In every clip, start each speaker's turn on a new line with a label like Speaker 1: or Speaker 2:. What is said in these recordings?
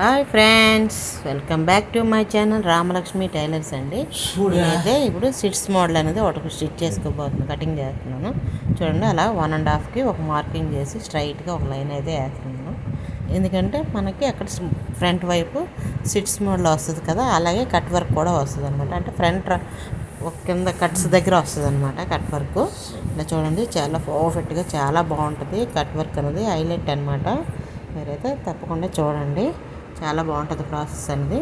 Speaker 1: Hi friends welcome back to my channel Ramalakshmi tailors అండి. అయితే ఇప్పుడు సిట్స్ మోడల్ అనేది ఒకటి స్టిచ్ చేసుకోబోతున్నాను కటింగ్ చేస్తున్నాను. చూడండి అలా వన్ అండ్ హాఫ్కి ఒక మార్కింగ్ చేసి స్ట్రైట్గా ఒక లైన్ అయితే వేస్తున్నాను. ఎందుకంటే మనకి అక్కడ ఫ్రంట్ వైపు సిట్స్ మోడల్ వస్తుంది కదా అలాగే కట్ వర్క్ కూడా వస్తుంది అనమాట అంటే ఫ్రంట్ ఒక కింద కట్స్ దగ్గర వస్తుంది అనమాట కట్ వర్క్ ఇలా చూడండి చాలా పర్ఫెక్ట్గా చాలా బాగుంటుంది కట్ వర్క్ అనేది హైలైట్ అనమాట మీరైతే తప్పకుండా చూడండి. చాలా బాగుంటుంది ప్రాసెస్ అనేది.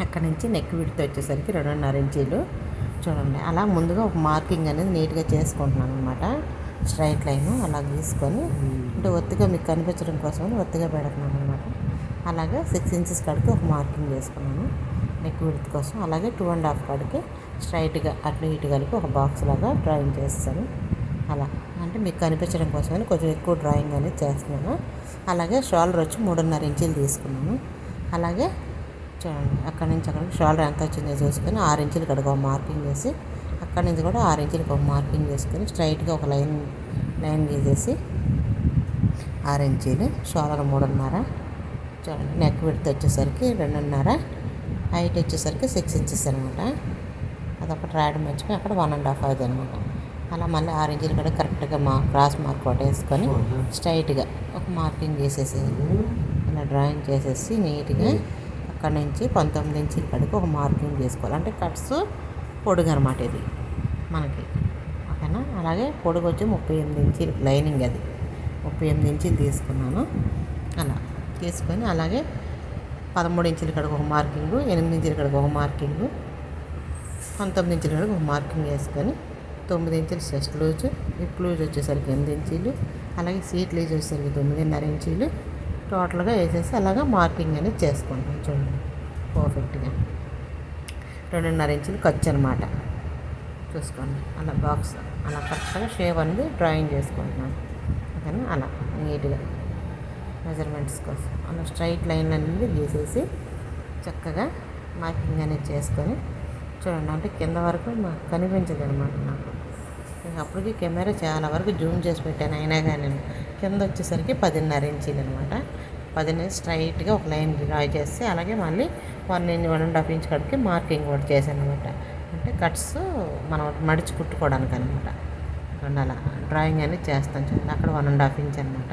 Speaker 1: అక్కడ నుంచి నెక్ విడితే వచ్చేసరికి రెండున్నర ఇంచీలు. చూడండి అలా ముందుగా ఒక మార్కింగ్ అనేది నీట్గా చేసుకుంటున్నాను అనమాట స్ట్రైట్ లైన్ అలా గీసుకొని అంటే ఒత్తిగా మీకు కనిపించడం కోసం ఒత్తిగా పెడుతున్నాను అనమాట అలాగే సిక్స్ ఇంచెస్ కాడికి ఒక మార్కింగ్ చేసుకున్నాను. నెక్ విడత్ కోసం. అలాగే టూ అండ్ హాఫ్ కాడికి స్ట్రైట్గా అటు ఇటు కలిపి ఒక బాక్స్ లాగా డ్రాయింగ్ చేస్తాను. అలా. అంటే మీకు కనిపించడం కోసమని కొంచెం ఎక్కువ డ్రాయింగ్ అనేది చేస్తున్నాను. అలాగే షోల్డర్ వచ్చి మూడున్నర ఇంచులు తీసుకున్నాను. అలాగే చూడండి అక్కడి నుంచి అక్కడికి షోల్డర్ ఎంత వచ్చిందో చూసుకొని ఆరు ఇంచులు ఇక్కడ ఒక మార్కింగ్ చేసి అక్కడి నుంచి కూడా ఆరు ఇంచులు ఒక మార్కింగ్ చేసుకొని స్ట్రైట్గా ఒక లైన్ లైన్ గీసేసి ఆరు ఇంచీలు షోల్డర్ మూడున్నర. చూడండి నెక్ విడత వచ్చేసరికి రెండున్నర హైట్ వచ్చేసరికి సిక్స్ ఇంచెస్ అనమాట. అదొకటి రాయడం మర్చిపోయి అక్కడ వన్ అండ్ హాఫ్ అవుతుంది అనమాట. అలా మళ్ళీ ఆరు కూడా కరెక్ట్గా మా క్రాస్ మార్క్ కొట్టేసుకొని వేసుకొని స్ట్రైట్గా ఒక మార్కింగ్ చేసేసేది అలా డ్రాయింగ్ చేసేసి నీట్గా అక్కడ నుంచి పంతొమ్మిది ఇంచుల ఇక్కడికి ఒక మార్కింగ్ చేసుకోవాలి. అంటే కట్స్ పొడుగు అనమాట ఇది మనకి. ఓకేనా? అలాగే పొడుగు వచ్చి ముప్పై ఎనిమిది ఇంచులు లైనింగ్ అది. ముప్పై ఎనిమిది ఇంచులు తీసుకున్నాను. అలా తీసుకొని అలాగే పదమూడు ఇంచుల కడికి ఒక మార్కింగు ఎనిమిది ఇంచుల కడికి ఒక మార్కింగు పంతొమ్మిది ఇంచుల కడికి ఒక మార్కింగ్ వేసుకొని తొమ్మిది ఇంచులు చెస్ట్ లూజు హిప్ లూజ్ వచ్చేసరికి ఎనిమిది ఇంచీలు. అలాగే సీట్ లూజ్ వచ్చేసరికి తొమ్మిదిన్నర ఇంచీలు. టోటల్గా వేసేసి అలాగా మార్కింగ్ అనేది చేసుకుంటాం. చూడండి. పర్ఫెక్ట్గా రెండున్నర ఇంచులు ఖర్చు అనమాట చూసుకోండి. అలా బాక్స్ అలా కరెక్ట్గా షేప్ అనేది డ్రాయింగ్ చేసుకుంటున్నాను ఓకేనా? అలా నీట్గా మెజర్మెంట్స్ కోసం. అలా స్ట్రైట్ లైన్ అనేది గీసేసి చక్కగా మార్కింగ్ అనేది చేసుకొని చూడండి. అంటే కింద వరకు కనిపించదు అనమాట నాకు. అప్పటికి కెమెరా చాలా వరకు జూమ్ చేసి పెట్టాను. అయినా కానీ కింద వచ్చేసరికి పదిన్నర ఇంచీలు అనమాట పదిన్నర స్ట్రైట్గా ఒక లైన్ డ్రా చేస్తే అలాగే మళ్ళీ one inch one and half inch కడికి marking కూడా చేశాను అనమాట అంటే కట్స్ మనం మడిచి కుట్టుకోవడానికి అనమాట అలా డ్రాయింగ్ అనేది చేస్తాను చూడండి. అక్కడ వన్ అండ్ హాఫ్ ఇంచ్ అనమాట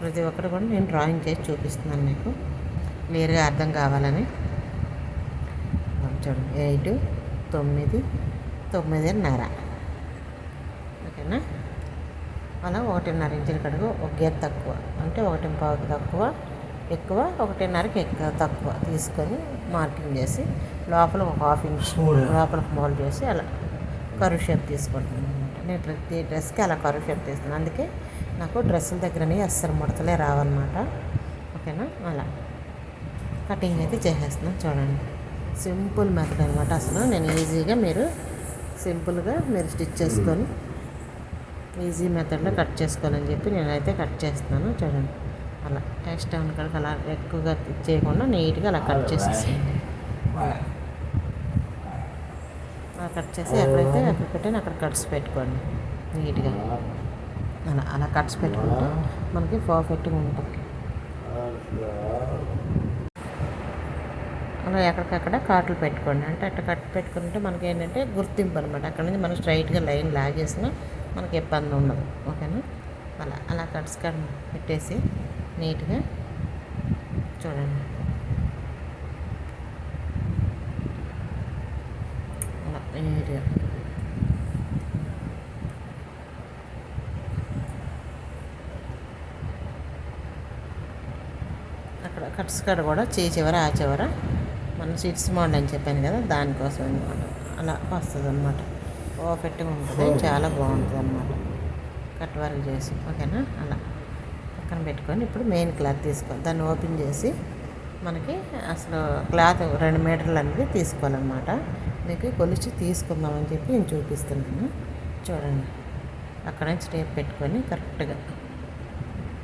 Speaker 1: ప్రతి ఒక్కరు కూడా నేను డ్రాయింగ్ చేసి చూపిస్తున్నాను మీకు. క్లియర్గా అర్థం కావాలని. చూడండి. ఎయిట్ తొమ్మిది తొమ్మిదిన్నర. ఓకేనా అలా ఒకటిన్నర ఇంచుల కడుగు ఒక గేర్ తక్కువ. అంటే ఒకటి పావుకి తక్కువ ఎక్కువ ఒకటిన్నరకి ఎక్కువ తక్కువ తీసుకొని మార్కింగ్ చేసి లోపల ఒక హాఫ్ ఇంచ్ లోపల మోల్ చేసి అలా కరువు షేప్ తీసుకుంటున్నాను అనమాట నేను ప్రతి డ్రెస్కి అలా కరువు షేప్ తీస్తున్నాను. అందుకే నాకు డ్రెస్సుల దగ్గరనే అస్సలు ముడతలే రావన్నమాట. ఓకేనా? అలా. కటింగ్ అయితే చేసేస్తున్నాను చూడండి. సింపుల్ మెథడ్ అనమాట అసలు. నేను ఈజీగా మీరు సింపుల్గా మీరు స్టిచ్ చేసుకొని ఈజీ మెథడ్లో కట్ చేసుకోవాలని చెప్పి నేనైతే కట్ చేస్తున్నాను. చూడండి. అలా ఎక్స్ట్రా ఉన్న కాడికి అలా ఎక్కువగా చేయకుండా నీట్గా అలా కట్ చేసేసేయండి. అలా కట్ చేసి ఎక్కడైతే అక్కడ పెట్టాను అక్కడ కట్స్ పెట్టుకోండి. నీట్గా. అలా అలా కట్స్ పెట్టుకుంటే మనకి పర్ఫెక్ట్గా ఉంటుంది. అలా ఎక్కడికక్కడ కాట్లు పెట్టుకోండి. అంటే అట్లా కట్ పెట్టుకుంటే మనకి ఏంటంటే గుర్తింపు అనమాట అక్కడ నుంచి మనం స్ట్రైట్గా లైన్ లాగేసిన మనకి ఇబ్బంది ఉండదు ఓకేనా? అలా అలా కట్స్ పెట్టేసి నీట్గా చూడండి. అలా నీట్గా. అక్కడ కట్స్ కాడ కూడా చేయి చివర ఆ చివర మన సీట్స్ మోడల్ అని చెప్పాను కదా దానికోసం అనమాట అలా వస్తుంది అనమాట పర్ఫెక్ట్గా ఉంటుంది. చాలా బాగుంటుంది అనమాట కట్ వర్క్ చేసి ఓకేనా? అలా. పక్కన పెట్టుకొని ఇప్పుడు మెయిన్ క్లాత్ తీసుకోవాలి దాన్ని ఓపెన్ చేసి మనకి అసలు క్లాత్ రెండు మీటర్లు అనేది తీసుకోవాలన్నమాట. మీకు కొలిచి తీసుకుందామని చెప్పి నేను చూపిస్తున్నాను. చూడండి. అక్కడ నుంచి టేప్ పెట్టుకొని కరెక్ట్గా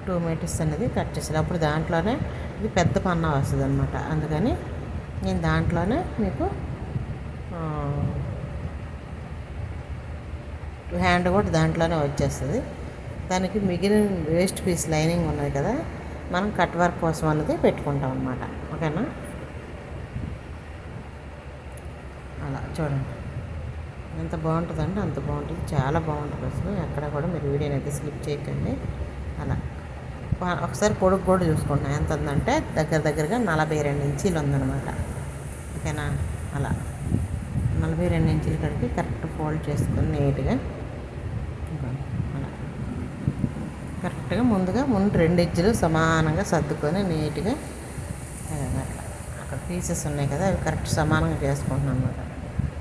Speaker 1: టూ మీటర్స్ అనేది కట్ చేసాను అప్పుడు దాంట్లోనే ఇది పెద్ద పన్నా వస్తుంది అనమాట అందుకని నేను దాంట్లోనే మీకు హ్యాండ్ కూడా దాంట్లోనే వచ్చేస్తుంది. దానికి మిగిలిన వేస్ట్ పీస్ లైనింగ్ ఉన్నది కదా మనం కట్ వర్క్ కోసం అనేది పెట్టుకుంటాం అనమాట ఓకేనా? అలా చూడండి. ఎంత బాగుంటుందంటే అంత బాగుంటుంది. చాలా బాగుంటుంది అసలు. ఎక్కడ కూడా మీరు వీడియోని అయితే స్లిప్ చేయకండి. అలా. ఒకసారి పొడుగు కూడా చూసుకుంటున్నాం ఎంత ఉందంటే దగ్గర దగ్గరగా నలభై రెండు ఇంచీలు ఉందన్నమాట. ఓకేనా? అలా. నలభై రెండు ఇంచుల కడిగి కరెక్ట్ ఫోల్డ్ చేసుకుని నీట్గా ఇదిగోండి, అలా కరెక్ట్గా ముందుగా ముందు రెండు ఎడ్జులు సమానంగా సర్దుకొని నీట్గా అక్కడ పీసెస్ ఉన్నాయి కదా అవి కరెక్ట్ సమానంగా చేసుకుంటున్నాను అనమాట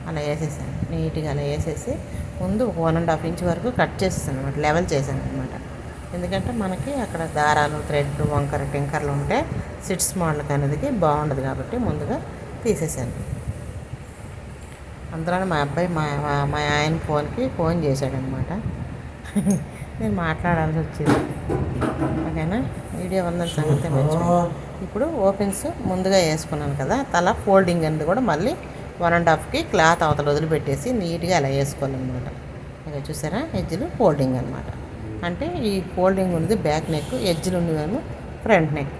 Speaker 1: అలా వేసేసాను. నీట్గా అలా వేసేసి ముందు వన్ అండ్ హాఫ్ ఇంచ్ వరకు కట్ చేసేసాను అనమాట లెవెల్ చేశాను అనమాట ఎందుకంటే మనకి అక్కడ దారాలు థ్రెడ్ వంకర టింకర్లు ఉంటే సిట్స్ మోడల్కి అనేది బాగుండదు కాబట్టి ముందుగా తీసేసాను. అందులోనే మా అబ్బాయి మా- మా ఆయన ఫోన్కి ఫోన్ చేశాడనమాట నేను మాట్లాడాల్సి వచ్చింది. ఓకేనా? వీడియో ఉందని సంగతి ఇప్పుడు ఓపెన్స్ ముందుగా వేసుకున్నాను కదా తల ఫోల్డింగ్ అనేది కూడా మళ్ళీ వన్ అండ్ హాఫ్కి క్లాత్ అవతల వదిలిపెట్టేసి నీట్గా అలా వేసుకోవాలన్నమాట. ఇక చూసారా? ఎజ్జులు ఫోల్డింగ్ అనమాట అంటే ఈ ఫోల్డింగ్ ఉన్నది బ్యాక్ నెక్ ఎడ్జ్లు ఉన్నదేమో ఫ్రంట్ నెక్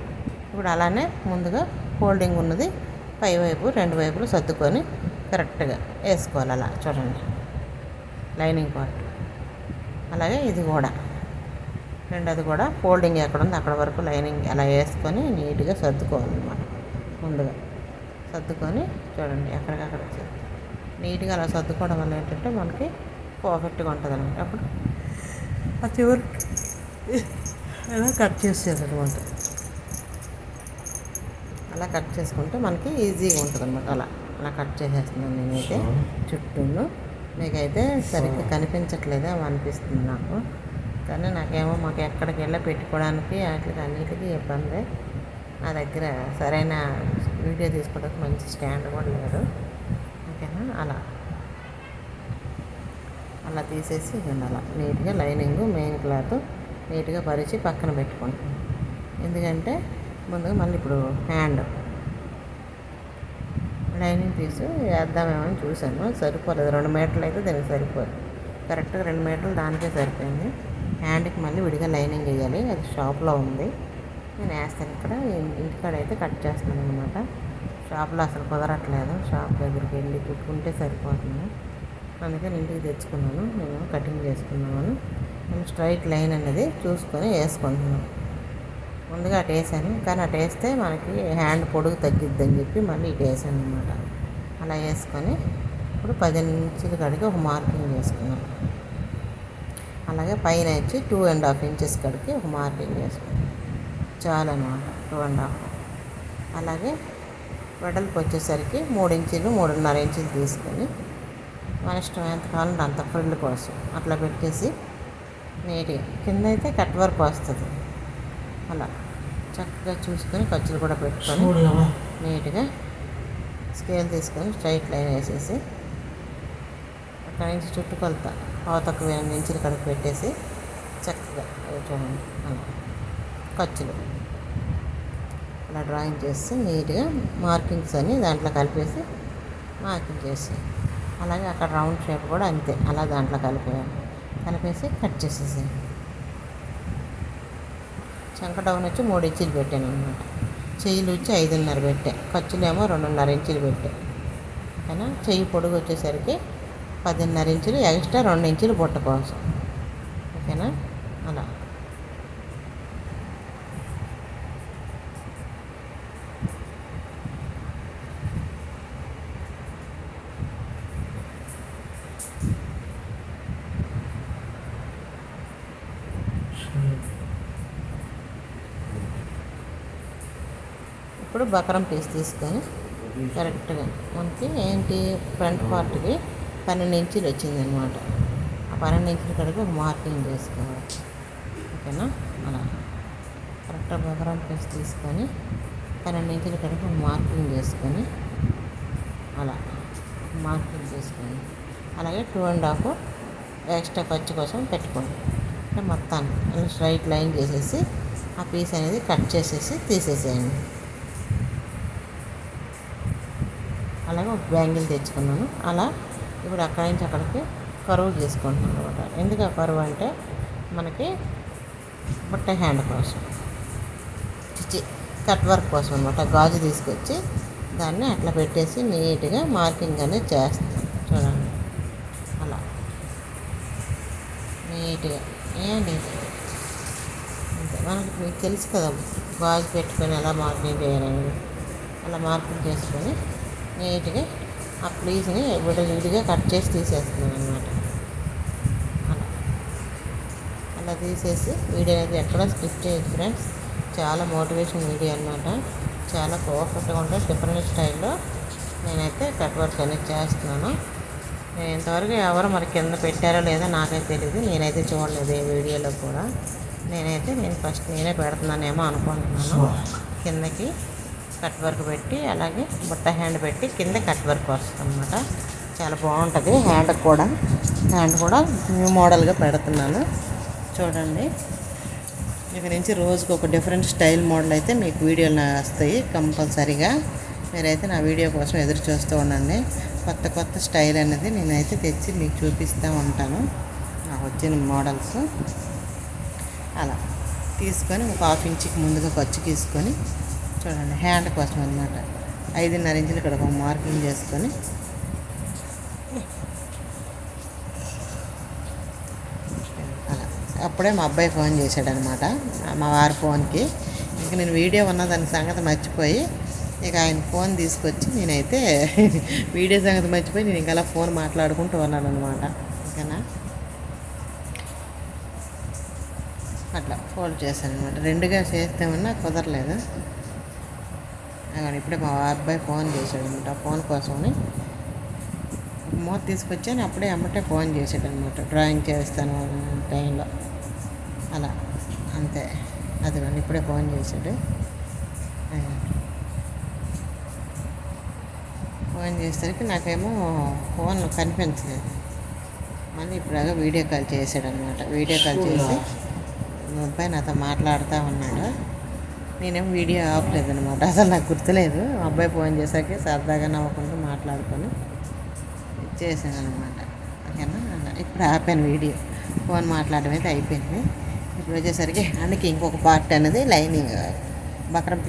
Speaker 1: ఇప్పుడు అలానే ముందుగా ఫోల్డింగ్ ఉన్నది పై వైపు రెండు వైపులు సర్దుకొని కరెక్ట్గా వేసుకోవాలి అలా. చూడండి. లైనింగ్ పార్ట్ అలాగే ఇది కూడా. రెండోది కూడా ఫోల్డింగ్ ఎక్కడ ఉంది అక్కడ వరకు లైనింగ్ అలా వేసుకొని నీట్గా సర్దుకోవాలన్నమాట. ముందుగా సర్దుకొని చూడండి ఎక్కడికక్కడ నీట్గా అలా సర్దుకోవడం వల్ల ఏంటంటే మనకి పర్ఫెక్ట్గా ఉంటుంది అనమాట అప్పుడు ఆ చివరి అలా కట్ చేసేది అనమాట అలా కట్ చేసుకుంటే మనకి ఈజీగా ఉంటుంది అనమాట అలా అలా కట్ చేసేస్తున్నాను నేనైతే చుట్టూను. మీకైతే సరిగ్గా కనిపించట్లేదే అనిపిస్తుంది నాకు. కానీ నాకేమో మాకు ఎక్కడికి వెళ్ళి పెట్టుకోవడానికి వాటికి అన్నిటికీ ఇబ్బంది. నా దగ్గర సరైన వీడియో తీసుకోవడానికి మంచి స్టాండ్ కూడా లేదు. ఓకేనా? అలా. అలా తీసేసి అలా. నీట్గా లైనింగ్ మెయిన్ క్లాత్ నీట్గా పరిచి పక్కన పెట్టుకుంటాం ఎందుకంటే ముందుగా మళ్ళీ ఇప్పుడు హ్యాండ్ లైనింగ్ పీస్ వేద్దామేమో అని చూశాను. సరిపోలేదు. రెండు మీటర్లు అయితే దానికి సరిపోదు. కరెక్ట్గా రెండు మీటర్లు దానికే సరిపోయింది. హ్యాండ్కి మళ్ళీ విడిగా లైనింగ్ వేయాలి. అది షాప్లో ఉంది. నేను వేస్తాను. ఇక్కడ ఇంటికాడ అయితే కట్ చేస్తాను అనమాట షాప్లో అసలు కుదరట్లేదు. షాప్ దగ్గరికి వెళ్ళి కుట్టుకుంటే సరిపోతుంది. అందుకని ఇంటికి తెచ్చుకున్నాను. నేను కటింగ్ చేసుకున్నాను. నేను స్ట్రైట్ లైన్ అనేది చూసుకొని వేసుకుంటున్నాను. ముందుగా అటు వేసాను కానీ అటు వేస్తే మనకి హ్యాండ్ పొడుగు తగ్గిద్దని చెప్పి మళ్ళీ ఇటు వేసాను అనమాట అలా వేసుకొని ఇప్పుడు పది ఇంచుల కాడికి ఒక మార్కింగ్ వేసుకున్నాను అలాగే పైన వచ్చి టూ అండ్ హాఫ్ ఇంచెస్ కాడికి ఒక మార్కింగ్ వేసుకున్నాను చాలు అనమాట టూ అండ్ హాఫ్. అలాగే వెడల్పు వచ్చేసరికి మూడు ఇంచులు మూడున్నర ఇంచులు తీసుకొని మన ఇష్టం ఎంత కావాలంటే అంత ఫ్రిల్ కోసం అట్లా పెట్టేసి నీట్గా. కింద అయితే కట్ వర్క్ వస్తుంది. అలా చక్కగా చూసుకొని ఖర్చులు కూడా పెట్టుకొని నీట్గా స్కేల్ తీసుకొని స్ట్రైట్ లైన్ వేసేసి అక్కడి నుంచి చుట్టుకొలత పావుతక్కువ ఎనిమిది ఇంచులు కడుపు పెట్టేసి చక్కగా చూడండి అలా ఖర్చులు. అలా డ్రాయింగ్ చేసి నీట్గా మార్కింగ్స్ అని దాంట్లో కలిపేసి మార్కింగ్ చేసి అలాగే అక్కడ రౌండ్ షేప్ కూడా అంతే అలా దాంట్లో కలిపేయాలి. కలిపేసి కట్ చేసేసాను చంక డౌన్ వచ్చి మూడు ఇంచులు పెట్టాను అనమాట చెయ్యిలు వచ్చి ఐదున్నర పెట్టా. ఖర్చులేమో రెండున్నర ఇంచులు పెట్టా. అయినా చెయ్యి పొడుగు వచ్చేసరికి పదిన్నర ఇంచులు ఎక్స్ట్రా రెండు ఇంచులు బుట్ట కోసం. ఓకేనా? అలా ఇప్పుడు బకరం పీస్ తీసుకొని కరెక్ట్గా మనకి ఏంటి ఫ్రంట్ పార్ట్కి పన్నెండు ఇంచులు వచ్చిందనమాట ఆ పన్నెండు ఇంచుల కడిగి ఒక మార్కింగ్ చేసుకోవాలి. ఓకేనా? అలా. కరెక్ట్గా బకరం పీస్ తీసుకొని పన్నెండు ఇంచుల కడిగి ఒక మార్కింగ్ చేసుకొని అలా మార్కింగ్ చేసుకొని అలాగే టూ అండ్ హాఫ్ ఎక్స్ట్రా ఖర్చు కోసం పెట్టుకోండి. అంటే మొత్తాన్ని స్ట్రైట్ లైన్ చేసేసి ఆ పీస్ అనేది కట్ చేసేసి తీసేసేయండి. అలాగే ఒక బ్యాంగిల్ తెచ్చుకున్నాను. అలా ఇప్పుడు అక్కడి నుంచి అక్కడికి కరువు చేసుకుంటున్నాను అనమాట ఎందుకు ఆ కరువు అంటే మనకి బుట్ట హ్యాండ్ కోసం చిచి కట్ వర్క్ కోసం అనమాట గాజు తీసుకొచ్చి దాన్ని అట్లా పెట్టేసి నీట్గా మార్కింగ్ అనేది చేస్తాను చూడండి. అలా. నీట్గా. ఏ అంతే. మనకి మీకు తెలుసు కదా గాజు పెట్టుకొని ఎలా మార్కింగ్ చేయాలని అలా మార్కింగ్ చేసుకొని నీట్గా ఆ ప్లీజ్ని విడిగా కట్ చేసి తీసేస్తున్నాను అనమాట అలా. అలా తీసేసి వీడియో అనేది ఎక్కడ స్కిప్ చేయదు ఫ్రెండ్స్. చాలా మోటివేషన్ వీడియో అనమాట చాలా పర్ఫెక్ట్గా ఉంటుంది డిఫరెంట్ స్టైల్లో నేనైతే కట్ వర్క్ అనేది చేస్తున్నాను. నేను ఇంతవరకు ఎవరు మరి కింద పెట్టారో లేదో నాకైతే తెలియదు నేనైతే చూడలేదు ఏ వీడియోలో కూడా. నేనైతే నేను ఫస్ట్ నేనే పెడుతున్నానేమో అనుకుంటున్నాను. కిందకి కట్ వర్క్ పెట్టి అలాగే బుట్ట హ్యాండ్ పెట్టి కింద కట్ వర్క్ వస్తుంది అనమాట చాలా బాగుంటుంది హ్యాండ్ కూడా. హ్యాండ్ కూడా న్యూ మోడల్గా పెడుతున్నాను. చూడండి. ఇక నుంచి రోజుకి ఒక డిఫరెంట్ స్టైల్ మోడల్ అయితే మీకు వీడియోలు వస్తాయి కంపల్సరీగా. మీరైతే నా వీడియో కోసం ఎదురు చూస్తూ ఉండండి. కొత్త కొత్త స్టైల్ అనేది నేనైతే తెచ్చి మీకు చూపిస్తూ ఉంటాను. నాకు వచ్చిన మోడల్స్. అలా. తీసుకొని ఒక హాఫ్ ఇంచ్కి ముందుగా ఖర్చు తీసుకొని చూడండి. హ్యాండ్ కోసం అనమాట ఐదున్నర ఇంచులు ఇక్కడ ఒక మార్కింగ్ చేసుకొని. అలా. అప్పుడే మా అబ్బాయి ఫోన్ చేశాడనమాట మా వారి ఫోన్కి. ఇంక నేను వీడియో ఉన్న దాని సంగతి మర్చిపోయి ఇక ఆయన ఫోన్ తీసుకొచ్చి నేనైతే వీడియో సంగతి మర్చిపోయి నేను ఇంకా అలా ఫోన్ మాట్లాడుకుంటూ ఉన్నాను అనమాట ఓకేనా? అట్లా ఫోల్డ్ చేశాను అనమాట రెండుగా చేస్తామన్నా కుదరలేదు. ఇప్పుడే మా అబ్బాయి ఫోన్ చేశాడు అనమాట ఫోన్ కోసమని. మూత తీసుకొచ్చాను అప్పుడే అమ్మటే ఫోన్ చేశాడు అనమాట డ్రాయింగ్ చేస్తాను టైంలో. అలా అంతే. అదిగోండి ఇప్పుడే ఫోన్ చేశాడు. ఫోన్ చేసేసరికి నాకేమో ఫోన్ కనిపించలేదు. మళ్ళీ ఇప్పుడు వీడియో కాల్ చేశాడు అనమాట వీడియో కాల్ చేసి మా అబ్బాయి నాతో మాట్లాడుతూ ఉన్నాడు. నేనేం వీడియో ఆపలేదు అనమాట అసలు నాకు గుర్తులేదు. మా అబ్బాయి ఫోన్ చేశాకే సరదాగా నవ్వుకుంటూ మాట్లాడుకొని చేశాను అనమాట ఓకేనా? ఇప్పుడు ఆపాను వీడియో. ఫోన్ మాట్లాడడం అయితే అయిపోయింది. ఇప్పుడు వచ్చేసరికి అందుకే ఇంకొక పార్ట్ అనేది లైనింగ్ బక్రం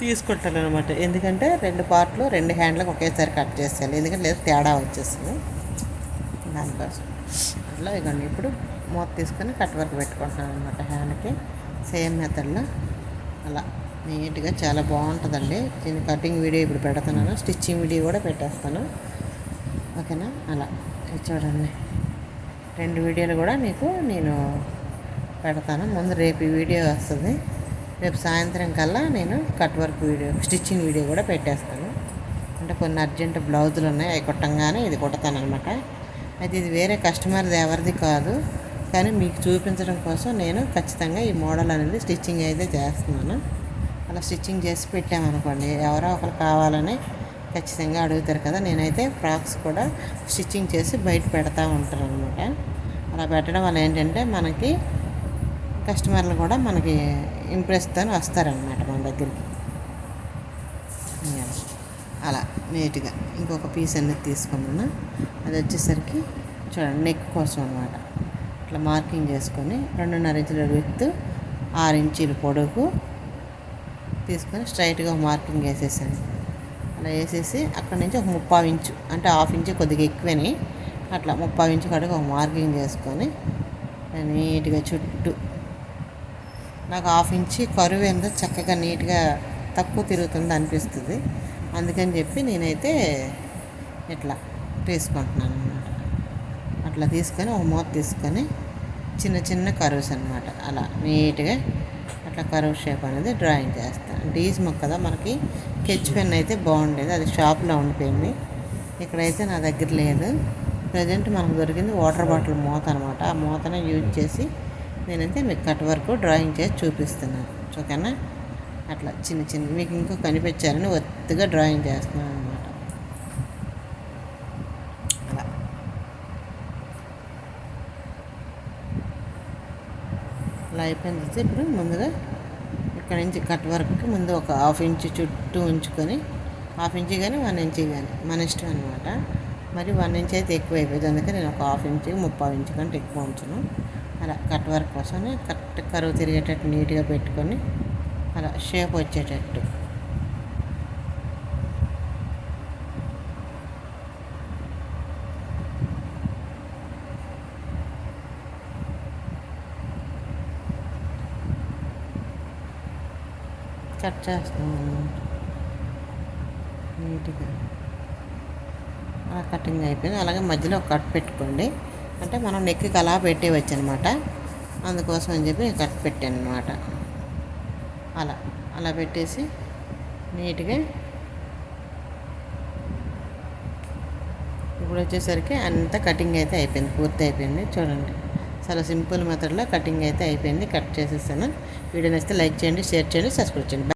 Speaker 1: తీసుకుంటాను అనమాట ఎందుకంటే రెండు పార్ట్లు రెండు హ్యాండ్లకు ఒకేసారి కట్ చేసేయాలి. ఎందుకంటే లేదు తేడా వచ్చేస్తుంది. దానికోసం అట్లా ఇవ్వండి ఇప్పుడు మూత తీసుకొని కట్ వర్క్ పెట్టుకుంటున్నాను అనమాట హ్యాండ్కి. సేమ్ మెథడ్లో. అలా నీట్గా చాలా బాగుంటుందండి. నేను కటింగ్ వీడియో ఇప్పుడు పెడుతున్నాను. స్టిచ్చింగ్ వీడియో కూడా పెట్టేస్తాను. ఓకేనా? అలా. చూడండి. రెండు వీడియోలు కూడా మీకు నేను పెడతాను. ముందు రేపు ఈ వీడియో వస్తుంది. రేపు సాయంత్రం కల్లా నేను cut work video stitching video కూడా పెట్టేస్తాను. అంటే కొన్ని అర్జెంట్ బ్లౌజులు ఉన్నాయి అవి కుట్టంగానే ఇది కుడతాను అనమాట అయితే ఇది వేరే కస్టమర్ది ఎవరిది కాదు. కానీ మీకు చూపించడం కోసం నేను ఖచ్చితంగా ఈ మోడల్ అనేది స్టిచ్చింగ్ అయితే చేస్తున్నాను. అలా స్టిచ్చింగ్ చేసి పెట్టామనుకోండి ఎవరో ఒకరు కావాలని ఖచ్చితంగా అడుగుతారు కదా నేనైతే ఫ్రాక్స్ కూడా స్టిచ్చింగ్ చేసి బయట పెడతా ఉంటాను అనమాట అలా పెట్టడం వల్ల ఏంటంటే మనకి కస్టమర్లు కూడా మనకి ఇంప్రెస్తో వస్తారనమాట మన దగ్గరికి. అలా నీట్గా ఇంకొక పీస్ అనేది తీసుకున్నాను. అది వచ్చేసరికి చూడండి నెక్ కోసం అనమాట ఇట్లా మార్కింగ్ చేసుకొని రెండున్నర ఇంచుల విత్ ఆరు ఇంచీలు పొడుగు తీసుకొని స్ట్రైట్గా మార్కింగ్ వేసేసాను అలా వేసేసి అక్కడ నుంచి ఒక ముప్పావు ఇంచు అంటే హాఫ్ ఇంచు కొద్దిగా ఎక్కువని అట్లా ముప్పావు ఇంచు కడుగు ఒక మార్కింగ్ చేసుకొని నీట్గా చుట్టూ నాకు హాఫ్ ఇంచి కరువు ఎంత చక్కగా నీట్గా తక్కువ తిరుగుతుంది అనిపిస్తుంది. అందుకని చెప్పి నేనైతే ఇట్లా తీసుకుంటున్నాను అనమాట అట్లా తీసుకొని ఒక మూత తీసుకొని చిన్న చిన్న కరువుస్ అనమాట అలా నీట్గా అట్లా కరువు షేప్ అనేది డ్రాయింగ్ చేస్తాను డీజ్ మొక్క కదా మనకి? కెచ్ పెన్ అయితే బాగుండేది. అది షాప్లో ఉండిపోయింది. ఇక్కడైతే నా దగ్గర లేదు. ప్రజెంట్ మనకు దొరికింది వాటర్ బాటిల్ మూత అనమాట ఆ మూతనే యూజ్ చేసి నేనైతే మీకు కట్ వరకు డ్రాయింగ్ చేసి చూపిస్తున్నాను. ఓకేనా? అట్లా చిన్న చిన్న మీకు ఇంకా కనిపించాలని ఒత్తిగా డ్రాయింగ్ చేస్తున్నాను అనమాట అలా అలా అయిపోయిన తర్వాత ఇప్పుడు ముందుగా ఇక్కడ నుంచి కట్ వర్క్కి ముందు ఒక హాఫ్ ఇంచ్ చుట్టూ ఉంచుకొని హాఫ్ ఇంచ్ కానీ వన్ ఇంచ్ కానీ మన ఇష్టం అనమాట మరి వన్ ఇంచ్ అయితే ఎక్కువ అయిపోయింది. అందుకే నేను ఒక హాఫ్ ఇంచ్ ముప్పై ఇంచ్ కంటే ఎక్కువ ఉంచును. అలా కట్ వర్క్ కోసం కరెక్ట్ కరువు తిరిగేటట్టు నీట్గా పెట్టుకొని అలా షేప్ వచ్చేటట్టు కట్ చేస్తాం అన్నమాట నీట్గా. అలా కటింగ్ అయిపోయింది. అలాగే మధ్యలో ఒక కట్ పెట్టుకోండి. అంటే మనం నెక్కి అలా పెట్టేవచ్చు అనమాట అందుకోసం అని చెప్పి కట్ పెట్టాను అనమాట అలా. అలా పెట్టేసి నీట్గా ఇప్పుడు వచ్చేసరికి అంతా కటింగ్ అయితే అయిపోయింది. పూర్తి అయిపోయింది. చూడండి. చాలా సింపుల్ మెథడ్లో కటింగ్ అయితే అయిపోయింది. కట్ చేసేసాను. వీడియో నచ్చితే లైక్ చేయండి షేర్ చేయండి సబ్స్క్రైబ్ చేయండి.